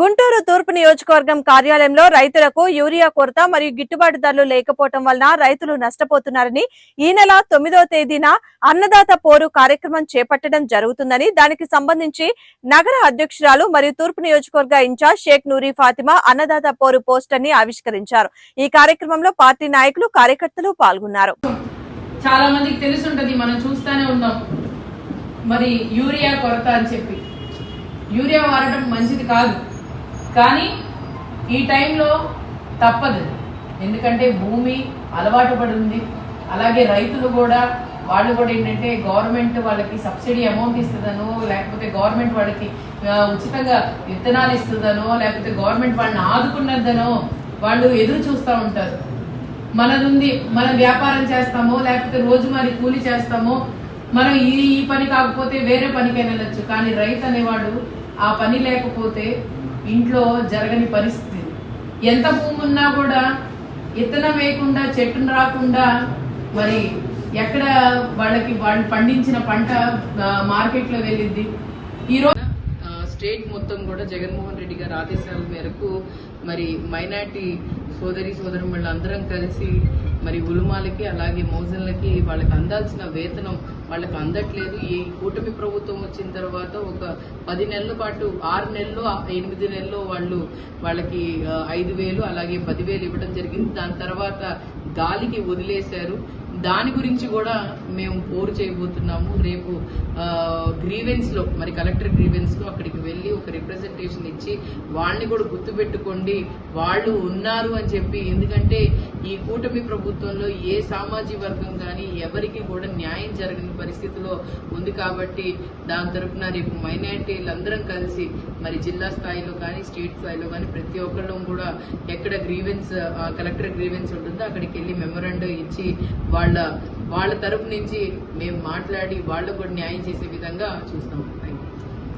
గుంటూరు తూర్పు నియోజకవర్గం కార్యాలయంలో రైతులకు యూరియా కొరత మరియు గిట్టుబాటు ధరలు లేకపోవడం వలన రైతులు నష్టపోతున్నారని ఈ నెల తొమ్మిదవ తేదీన అన్నదాత పోరు కార్యక్రమం చేపట్టడం జరుగుతుందని దానికి సంబంధించి నగర అధ్యక్షురాలు మరియు తూర్పు నియోజకవర్గ ఇన్ఛార్జ్ షేక్ నూరి ఫాతిమా అన్నదాత పోరు పోస్టర్ని ఆవిష్కరించారు. ఈ కార్యక్రమంలో పార్టీ నాయకులు కార్యకర్తలు పాల్గొన్నారు. చాలా మందికి తెలిసి ఉంటది మనం చూస్తానే ఉన్నాం. మరి యూరియా కొరత అని చెప్పి. యూరియా వాడటం మంచిది కాదు. కానీ ఈ టైంలో తప్పదు. ఎందుకంటే భూమి అలవాటు పడి ఉంది అలాగే రైతులు కూడా వాళ్ళు కూడా ఏంటంటే గవర్నమెంట్ వాళ్ళకి సబ్సిడీ అమౌంట్ ఇస్తుందనో లేకపోతే గవర్నమెంట్ వాళ్ళకి ఉచితంగా విత్తనాలు ఇస్తుందనో లేకపోతే గవర్నమెంట్ వాళ్ళని ఆదుకున్నదనో వాళ్ళు ఎదురు చూస్తూ ఉంటారు. మనదుంది మనం వ్యాపారం చేస్తామో లేకపోతే రోజువారీ కూలి చేస్తామో మనం ఈ ఈ పని కాకపోతే వేరే పనికైనా వెళ్ళొచ్చు. కానీ రైతు అనేవాడు ఆ పని లేకపోతే ఇంట్లో జరగని పరిస్థితి. ఎంత భూమి ఉన్నా కూడా ఇత్తనం వేయకుండా చెట్టును రాకుండా మరి ఎక్కడ వాళ్ళకి వాళ్ళు పండించిన పంట మార్కెట్లో వెళ్ళింది ఈరోజు స్టేట్ మొత్తం కూడా జగన్మోహన్ రెడ్డి గారి ఆదేశాల మేరకు మరి మైనార్టీ సోదరి సోదరు అందరం కలిసి మరి ఉలుమాలకి అలాగే మోజన్లకి వాళ్ళకి అందాల్సిన వేతనం వాళ్ళకి అందట్లేదు. ఈ కూటమి ప్రభుత్వం వచ్చిన తర్వాత ఒక పది నెలల పాటు ఆరు నెలలు ఎనిమిది నెలలు వాళ్ళు వాళ్ళకి ఐదు వేలు అలాగే పదివేలు ఇవ్వడం జరిగింది. దాని తర్వాత గాలికి వదిలేశారు. దాని గురించి కూడా మేము పోరు చేయబోతున్నాము. రేపు గ్రీవెన్స్లో మరి కలెక్టర్ గ్రీవెన్స్లో అక్కడికి వెళ్ళి ఒక రిప్రజెంటేషన్ ఇచ్చి వాళ్ళని కూడా గుర్తుపెట్టుకోండి. వాళ్ళు ఉన్నారు అని చెప్పి ఎందుకంటే ఈ కూటమి ప్రభుత్వంలో ఏ సామాజిక వర్గం కానీ ఎవరికి కూడా న్యాయం జరగని పరిస్థితిలో ఉంది కాబట్టి దాని తరఫున రేపు మైనార్టీలు అందరం కలిసి మరి జిల్లా స్థాయిలో కానీ స్టేట్ స్థాయిలో కానీ ప్రతి ఒక్కళ్ళు కూడా ఎక్కడ గ్రీవెన్స్ కలెక్టర్ గ్రీవెన్స్ ఉంటుందో అక్కడికి వెళ్ళి మెమోరాండం ఇచ్చి వాళ్ళ వాళ్ళ తరపు నుంచి మేము మాట్లాడి వాళ్ళకు కూడా న్యాయం చేసే విధంగా చూస్తాం.